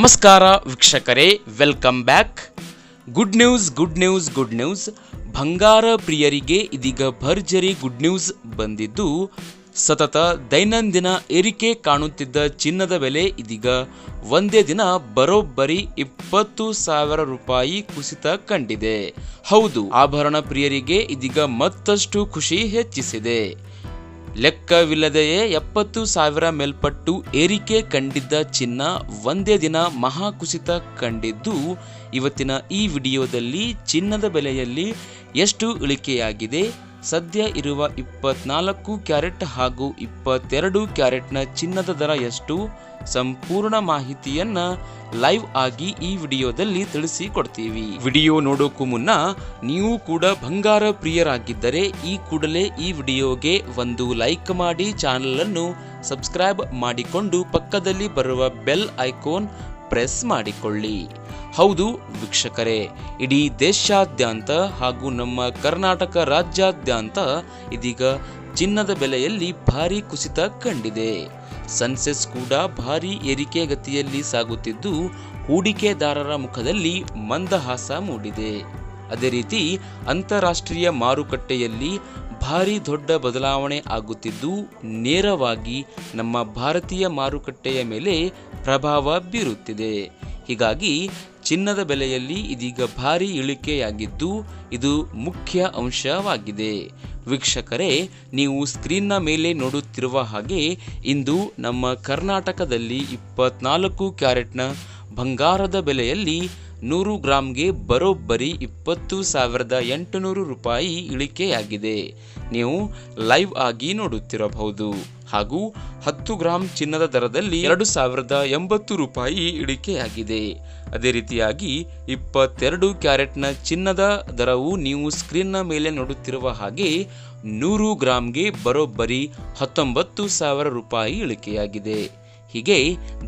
ನಮಸ್ಕಾರ ವೀಕ್ಷಕರೇ welcome back good news good news good news ಬಂಗಾರ ಪ್ರಿಯರಿಗೆ ಇದೀಗ ಭರ್ಜರಿ ಗುಡ್ ನ್ಯೂಸ್ ಬಂದಿದ್ದು, ಸತತ ದೈನಂದಿನ ಏರಿಕೆ ಕಾಣುತ್ತಿದ್ದ ಚಿನ್ನದ ಬೆಲೆ ಇದೀಗ ಒಂದೇ ದಿನ ಬರೋಬ್ಬರಿ ಇಪ್ಪತ್ತು ಸಾವಿರ ರೂಪಾಯಿ ಕುಸಿತ ಕಂಡಿದೆ. ಹೌದು, ಆಭರಣ ಪ್ರಿಯರಿಗೆ ಇದೀಗ ಮತ್ತಷ್ಟು ಖುಷಿ ಹೆಚ್ಚಿಸಿದೆ. ಲೆಕ್ಕವಿಲ್ಲದೆಯೇ ಎಪ್ಪತ್ತು ಸಾವಿರ ಮೇಲ್ಪಟ್ಟು ಏರಿಕೆ ಕಂಡಿದ್ದ ಚಿನ್ನ ಒಂದೇ ದಿನ ಮಹಾಕುಸಿತ ಕಂಡಿದ್ದು, ಇವತ್ತಿನ ಈ ವಿಡಿಯೋದಲ್ಲಿ ಚಿನ್ನದ ಬೆಲೆಯಲ್ಲಿ ಎಷ್ಟು ಇಳಿಕೆಯಾಗಿದೆ? ಸದ್ಯ ಇರುವ ಇಪ್ಪತ್ನಾಲ್ಕು ಕ್ಯಾರೆಟ್ ಹಾಗೂ ಇಪ್ಪತ್ತೆರಡು ಕ್ಯಾರೆಟ್ನ ಚಿನ್ನದ ದರ ಎಷ್ಟು? ಸಂಪೂರ್ಣ ಮಾಹಿತಿಯನ್ನ ಲೈವ್ ಆಗಿ ಈ ವಿಡಿಯೋದಲ್ಲಿ ತಿಳಿಸಿಕೊಡ್ತೀವಿ. ವಿಡಿಯೋ ನೋಡೋಕ್ಕೂ ಮುನ್ನ ನೀವು ಕೂಡ ಬಂಗಾರ ಪ್ರಿಯರಾಗಿದ್ದರೆ ಈ ಕೂಡಲೇ ಈ ವಿಡಿಯೋಗೆ ಒಂದು ಲೈಕ್ ಮಾಡಿ ಚಾನಲ್ ಅನ್ನು ಸಬ್ಸ್ಕ್ರೈಬ್ ಮಾಡಿಕೊಂಡು ಪಕ್ಕದಲ್ಲಿ ಬರುವ ಬೆಲ್ ಐಕಾನ್ ಪ್ರೆಸ್ ಮಾಡಿಕೊಳ್ಳಿ. ಹೌದು ವೀಕ್ಷಕರೇ, ಇಡೀ ದೇಶಾದ್ಯಂತ ಹಾಗೂ ನಮ್ಮ ಕರ್ನಾಟಕ ರಾಜ್ಯಾದ್ಯಂತ ಇದೀಗ ಚಿನ್ನದ ಬೆಲೆಯಲ್ಲಿ ಭಾರಿ ಕುಸಿತ ಕಂಡಿದೆ. ಸನ್ಸೆಸ್ ಕೂಡ ಭಾರಿ ಏರಿಕೆ ಗತಿಯಲ್ಲಿ ಸಾಗುತ್ತಿದ್ದು, ಹೂಡಿಕೆದಾರರ ಮುಖದಲ್ಲಿ ಮಂದಹಾಸ ಮೂಡಿದೆ. ಅದೇ ರೀತಿ ಅಂತಾರಾಷ್ಟ್ರೀಯ ಮಾರುಕಟ್ಟೆಯಲ್ಲಿ ಭಾರಿ ದೊಡ್ಡ ಬದಲಾವಣೆ ಆಗುತ್ತಿದ್ದು, ನೇರವಾಗಿ ನಮ್ಮ ಭಾರತೀಯ ಮಾರುಕಟ್ಟೆಯ ಮೇಲೆ ಪ್ರಭಾವ ಬೀರುತ್ತಿದೆ. ಹೀಗಾಗಿ ಚಿನ್ನದ ಬೆಲೆಯಲ್ಲಿ ಇದೀಗ ಭಾರಿ ಇಳಿಕೆಯಾಗಿದ್ದು ಇದು ಮುಖ್ಯ ಅಂಶವಾಗಿದೆ. ವೀಕ್ಷಕರೇ, ನೀವು ಸ್ಕ್ರೀನ್ನ ಮೇಲೆ ನೋಡುತ್ತಿರುವ ಹಾಗೆ ಇಂದು ನಮ್ಮ ಕರ್ನಾಟಕದಲ್ಲಿ ಇಪ್ಪತ್ನಾಲ್ಕು ಕ್ಯಾರೆಟ್ನ ಬಂಗಾರದ ಬೆಲೆಯಲ್ಲಿ ನೂರು ಗ್ರಾಮ್ಗೆ ಬರೋಬ್ಬರಿ ಇಪ್ಪತ್ತು ಸಾವಿರದ ಎಂಟುನೂರು ರೂಪಾಯಿ ಇಳಿಕೆಯಾಗಿದೆ. ನೀವು ಲೈವ್ ಆಗಿ ನೋಡುತ್ತಿರಬಹುದು. ಹಾಗೂ ಹತ್ತು ಗ್ರಾಂ ಚಿನ್ನದ ದರದಲ್ಲಿ ಎರಡು ಸಾವಿರದ ಎಂಬತ್ತು ರೂಪಾಯಿ ಇಳಿಕೆಯಾಗಿದೆ. ಅದೇ ರೀತಿಯಾಗಿ ಇಪ್ಪತ್ತೆರಡು ಕ್ಯಾರೆಟ್ನ ಚಿನ್ನದ ದರವು ನೀವು ಸ್ಕ್ರೀನ್ನ ಮೇಲೆ ನೋಡುತ್ತಿರುವ ಹಾಗೆ ನೂರು ಗ್ರಾಂಗೆ ಬರೋಬ್ಬರಿ ಹತ್ತೊಂಬತ್ತು ಸಾವಿರ ರೂಪಾಯಿ ಇಳಿಕೆಯಾಗಿದೆ. ಹೀಗೆ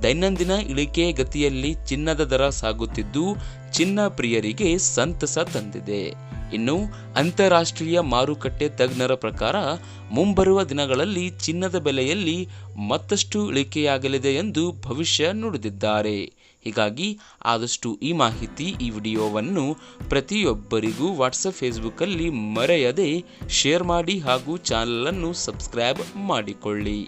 ದೈನಂದಿನ ಇಳಿಕೆ ಗತಿಯಲ್ಲಿ ಚಿನ್ನದ ದರ ಸಾಗುತ್ತಿದ್ದು ಚಿನ್ನ ಪ್ರಿಯರಿಗೆ ಸಂತಸ ತಂದಿದೆ. ಇನ್ನು ಅಂತಾರಾಷ್ಟ್ರೀಯ ಮಾರುಕಟ್ಟೆ ತಜ್ಞರ ಪ್ರಕಾರ ಮುಂಬರುವ ದಿನಗಳಲ್ಲಿ ಚಿನ್ನದ ಬೆಲೆಯಲ್ಲಿ ಮತ್ತಷ್ಟು ಇಳಿಕೆಯಾಗಲಿದೆ ಎಂದು ಭವಿಷ್ಯ ನುಡಿದಿದ್ದಾರೆ. ಹೀಗಾಗಿ ಆದಷ್ಟು ಈ ಮಾಹಿತಿ ಈ ವಿಡಿಯೋವನ್ನು ಪ್ರತಿಯೊಬ್ಬರಿಗೂ ವಾಟ್ಸಪ್ ಫೇಸ್ಬುಕ್ಕಲ್ಲಿ ಮರೆಯದೆ ಶೇರ್ ಮಾಡಿ ಹಾಗೂ ಚಾನಲನ್ನು ಸಬ್ಸ್ಕ್ರೈಬ್ ಮಾಡಿಕೊಳ್ಳಿ.